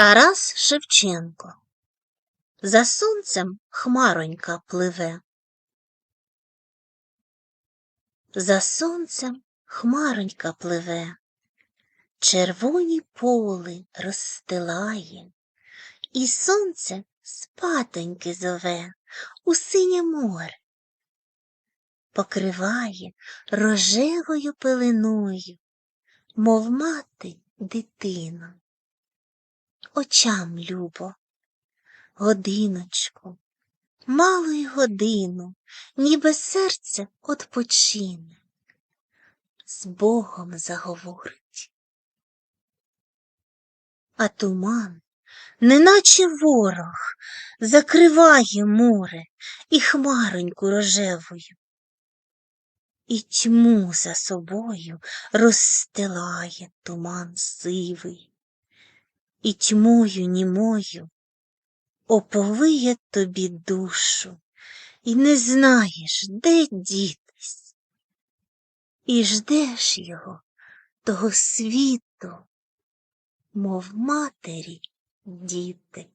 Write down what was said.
Тарас Шевченко За сонцем хмаронька пливе. За сонцем хмаронька пливе, червоні поли розстилає, і сонце спатоньки зове у синє море, покриває рожевою пеленою, мов мати дитину. Очам любо, годиночку, малу годину, ніби серце odpoчине, з Богом заговорить. А туман, неначе ворог, закриває море і хмароньку рожевою, і тьму за собою розстилає туман сивий і тьмою німою оповиє тобі душу, і не знаєш, де дітись, і ждеш його, того світу, мов матері діти.